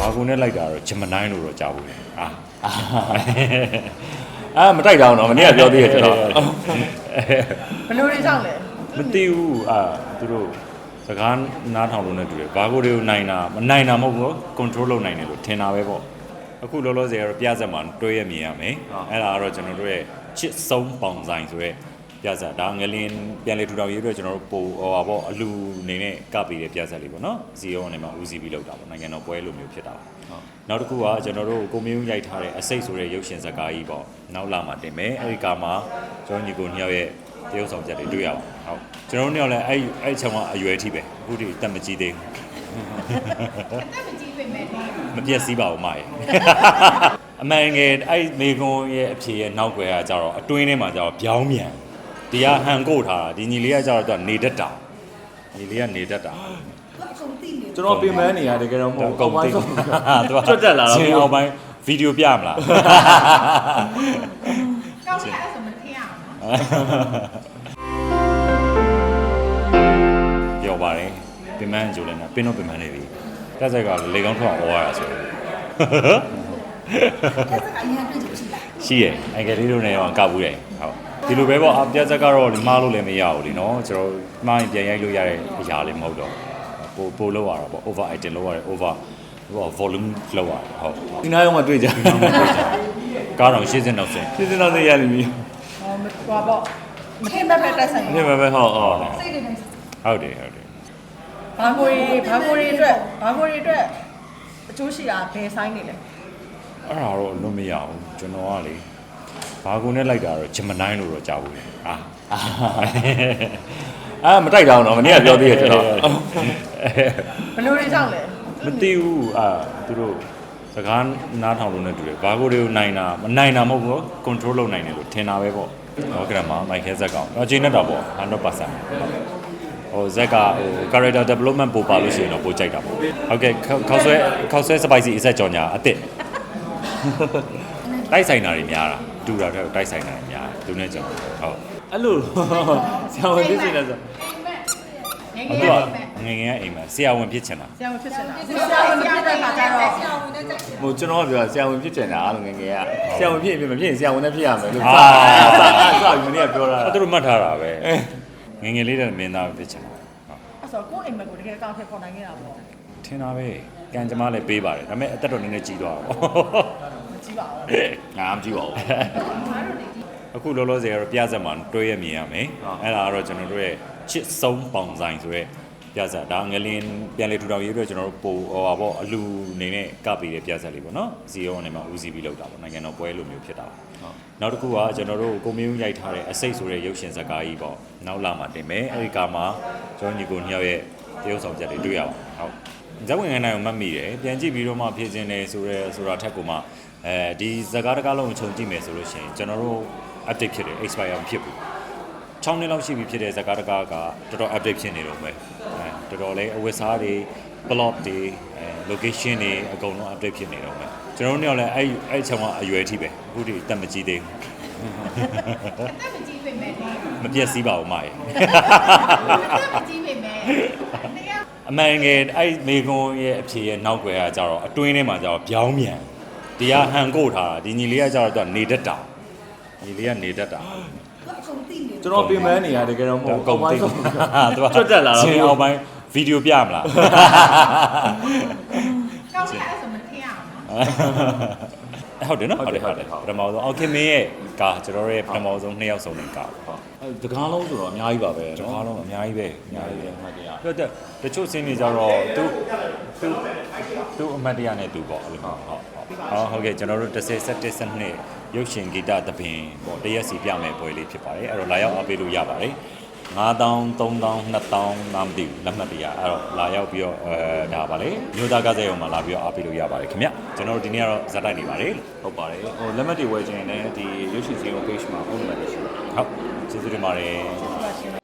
ဘာကူနဲ့လိုက်တာတော့ဂျမနိုင်းလို့တော့ကြားဘူးလေအာအာမတိုက်တော့တော့မနေ့ကပြောသေးတယ်ကျွန်တော်ဘယ်လိုတွေကြောင့်လဲမသိဘူးအာသူတို့စကားနားထောင်လို့နဲ့တူတယ်ဘာကူတွေကိုနိုင်တာမနိုင်တာမဟုတ်ဘူး control လုပ်နိုင်တယ်လို့ထင်တာပဲပေါ့အခုလောလောဆယ်ကတော့ပြဿနာတွဲရမြင်ရမယ်အဲ့ဒါကတော့ကျွန်တော်တို့ရဲ့ချစ်ဆုံးပေါင်ဆိုင်ဆိုရဲ ပြဿနာဒါငလင်းပြန်လေထူထောင်ရေးအတွက်ကျွန်တော်တို့ပိုဟောပါပေါ့အလူအနေနဲ့ကပ်ပြီးတဲ့ပြဿနာလေးပေါ့နော်ဇီယောအနေမှာဦးစီးပြီးလောက်တာပေါ့နိုင်ငံတော်ပွဲလိုမျိုးဖြစ်တာပေါ့နောက်တစ်ခုကကျွန်တော်တို့ကိုမျိုးရိုက်ထားတဲ့အစိတ်ဆိုတဲ့ရုပ်ရှင်ဇာတ်ကားကြီးပေါ့နောက်လာမှတင်မယ်အဲ့ဒီကားမှာကျွန်တော်ညီကိုနှစ်ယောက်ရဲ့တရုပ်ဆောင်ချက်တွေတွေ့ရအောင်ဟုတ်ကျွန်တော်တို့နှစ်ယောက်လည်းအဲ့အဲ့ချောင်းကအရွယ်အထိပဲအခုထိတက်မကြီးသေးဘူးတက်မကြည့်ပေမဲ့လေမပြည့်စည်းပါဘူးမရေအမှန်ငယ်အဲ့မေကွန်ရဲ့အဖြေရဲ့နောက်ွယ်ကကြတော့အတွင်းထဲမှာကြတော့ပြောင်းမြန် ဒီကဟန်ကို့ထားတာဒီညီလေးကကြတော့သူကနေတတ်တာညီလေးကနေတတ်တာဆုံးသိနေကျွန်တော်ပြင်ပန်းနေရတကယ်တော့မဟုတ်အောက်ပိုင်းဆုံးသူကကျွတ်တက်လာတော့ချင်းအောင်ပိုင်းဗီဒီယိုပြမလားကောင်းတယ်အဲ့ဆိုမထင်ရအောင်နော်ပြောပါတယ်ပင်မန်းကြိုးလည်းနာပင်တော့ပင်မန်းနေပြီတက်ဆက်ကလေကောင်းထွက်အောင်ဩရတာဆိုတော့တက်စကအရင်တွေ့ကြည့်လိုက်ရှိရယ်အင်္ဂလိပ်လိုနဲ့ရောကပ်ဘူးတယ်ဟုတ် ဒီလိုပဲပေါ့အပြတ်ဆက်ကတော့မှားလို့လည်းမရဘူးလीနော်ကျွန်တော်မှားရင်ပြန်ရိုက်လို့ရတဲ့အရာလည်းမဟုတ်တော့ပိုပိုလောက်ရတာပေါ့ over item လောက်ရတယ် over ဟို volume လောက်ရတယ်ဟုတ်ဒီနားရောမှတွေ့ကြကားတော့ရှင်းစင်းနောက်စင်းစစ်စစ်တော့သိရလိမ့်မည်။ဟောဟိုဟောပေါ့မထင်မဲ့ပဲတိုက်ဆိုင်ဒီမှာပဲဟုတ်ဟုတ်စိတ်တွေနဲ့ဟုတ်တယ်ဟုတ်တယ်ဘာကိုရီဘာကိုရီအတွက်ဘာကိုရီအတွက်အကျိုးရှိတာဘယ်ဆိုင်နေလဲအဲ့ဒါတော့လုံးမရဘူးကျွန်တော်ကလေ ဘာကူနဲ့လိုက်တာတော့ဂျမနိုင်းလို့တော့ကြားဘူးလေအာအာမတိုက်တော့တော့မနေ့ကပြောသေးတယ်ကျွန်တော်ဘယ်လိုတွေကြောင့်လဲမသိဘူးအာသူတို့စကားနားထောင်လို့နဲ့တူတယ်ဘာကိုတွေကိုနိုင်တာမနိုင်တာမဟုတ်ဘူး control လုပ်နိုင်တယ်လို့ထင်တာပဲပေါ့ဟောကရမမိုက်ခဲဇက်ကောင်တော့ချိန်နေတာပေါ့100%ဟိုဇက်ကဟို character development ပို့ပါလို့ရှိရင်တော့ပိုကြိုက်တာပေါ့ဟုတ်ကဲ့ခောက်ဆွဲခောက်ဆွဲ spicy အဆက်ကြော်ညာအစ်စ်တိုက်ဆိုင်တာတွေများတာ တူတာတဲ့တိုက်ဆိုင်တာတွေများသူနဲ့ကျွန်တော်ဟုတ်အဲ့လိုဆရာဝန်ဖြစ်နေတယ်ဆိုအိမ်မက်ငယ်သူငယ်ကအိမ်မက်ငယ်ငယ်အိမ်မှာဆရာဝန်ဖြစ်ချင်တာဆရာဝန်ဖြစ်နေတာဆရာဝန်ဖြစ်တဲ့ခါကျတော့ဆရာဝန်နဲ့တက်ဟိုကျွန်တော်ကပြောဆရာဝန်ဖြစ်ချင်တာလို့ငယ်ငယ်ကဆရာဝန်ဖြစ်ရင်မဖြစ်ရင်ဆရာဝန်နဲ့ဖြစ်ရမယ်လို့အာစာစာပြီးမနေ့ကပြောတာအဲ့သူတို့မှတ်ထားတာပဲငယ်ငယ်လေးတဲ့မင်းသားဖြစ်ချင်တာအဲ့ဆိုကိုယ့်အိမ်မက်ကိုတကယ်ကောင်းထည့်ပေါ်နိုင်ခဲ့တာပေါ့ထင်တာပဲကံကြမ္မာလည်းပေးပါတယ်ဒါပေမဲ့အသက်တော်နည်းနည်းကြီးသွားတာပေါ့မ ကြည့်ပါဘူးငါမကြည့်ပါဘူးအခုလောလောဆယ်ကတော့ပြဿနာတွဲရမြင်ရမယ်အဲ့ဒါကတော့ကျွန်တော်တို့ရဲ့ချစ်ဆုံးပေါင်ဆိုင်ဆိုရဲပြဿနာဒါငလင်းပြန်လေထူထောင်ရေးအတွက်ကျွန်တော်တို့ပိုဟောပါပေါ့အလူအနေနဲ့ကပ်ပြီးတဲ့ပြဿနာလေးပေါ့နော်ဇီယောအနေမှာဦးစီးပြီးလောက်တာပေါ့နိုင်ငံတော်ပွဲလိုမျိုးဖြစ်တာပေါ့နောက်တစ်ခုကကျွန်တော်တို့ကိုမျိုးရိုက်ထားတဲ့အစိတ်ဆိုတဲ့ရုပ်ရှင်ဇာတ်ကားကြီးပေါ့နောက်လာမှတင်မယ်အဲ့ဒီကားမှာကျွန်တော်ညီကိုနှစ်ယောက်ရဲ့တရုပ်ဆောင်ချက်တွေတွေ့ရအောင်ဟုတ် ဇက်ဝင်ငန်းနိုင်ကိုမှတ်မိတယ်ပြန်ကြည့်ပြီးတော့မှဖြည့်ခြင်းတယ်ဆိုတော့ဆိုတာထက်ကိုမှအဲဒီဇကားတကားလုံးခြုံကြည့်မယ်ဆိုလို့ရှိရင်ကျွန်တော်တို့ update ဖြစ်တယ် expire မဖြစ်ဘူး6နှစ်လောက်ရှိပြီဖြစ်တဲ့ဇကားတကားကတော်တော် update ဖြစ်နေတော့ပဲအဲတော်တော်လေးအဝတ်စားတွေ plot တွေ location တွေအကုန်လုံး update ဖြစ်နေတော့ပဲကျွန်တော်တို့ညောင်းလည်းအဲ့အဲ့ချောင်းကအရွယ်အထိပဲအခုဒီတက်မကြည့်သေးဘူး တက်မကြည့်ပေမဲ့လေမပြည့်စည်းပါဘူးမရေတက်မကြည့်ပေမဲ့နေရအမှန်ငယ်အဲ့မေကွန်ရဲ့အဖြေရဲ့နောက်ွယ်ကကြတော့အတွင်းထဲမှာကြတော့ပြောင်းမြန်ဒီကဟန်ကို့ထားတာဒီညီလေးကကြတော့သူကနေတတ်တာညီလေးကနေတတ်တာဆုံးသိနေကျွန်တော်ပြင်ပန်းနေရတကယ်တော့မဟုတ်အောက်ပိုင်းဆုံးသူကကျွတ်တက်လာတော့ချင်းအောင်ပိုင်းဗီဒီယိုပြမလား ကောင်းတယ်အဲ့ဆိုမထင်ရအောင်နော်ဟုတ်တယ်နော်ဟုတ်တယ်ဟုတ်တယ်ပထမဆုံးအော်ခင်မင်းရဲ့ကာကျွန်တော်ရဲ့ပထမဆုံးနှစ်ယောက်ဆုံးတဲ့ကာပေါ့အဲတကားလုံးဆိုတော့အများကြီးပါပဲကျွန်နော်တော်ကတော့အများကြီးပဲအအများများကြီးကြီးပဲပဲမှတ်တရားဟုတ်တယ်တချို့စင်းတွေကြတော့သူသူသူအမတ်တရားနဲ့သူပေါ့အဲ့လိုဟုတ်ဟုတ်ဟုတ်ဟုတ်ကဲ့ကျွန်တော်တို့30 17 12ရုပ်ရှင်ဂီတသဘင်ပေါ့တရက်စီပြမယ်ပွဲလေးဖြစ်ပါတယ်အဲ့တော့လာရောက်အားပေးလို့ရပါတယ် 9000 3000 2000နာမသိဘူးလက်မှတ်တရားအဲ့တော့လာရောက်ပြီးတော့အဲဒါပါလေမြို့သားကစားရုံမှာလာပြီးတော့အားပေးလို့ရပါတယ်ခင်ဗျကျွန်တော်တို့ဒီနေ့ကတော့ဇာတ်တိုက်နေပါတယ်လို့ဟုတ်ပါတယ်ဟိုလက်မှတ်တွေဝယ်ခြင်းနဲ့ဒီရုပ်ရှင်စီကို page မှာဖုန်းနံပါတ်တွေရှိတယ်ဟုတ်ကျေးဇူးတင်ပါတယ်ဟုတ်ပါရှင်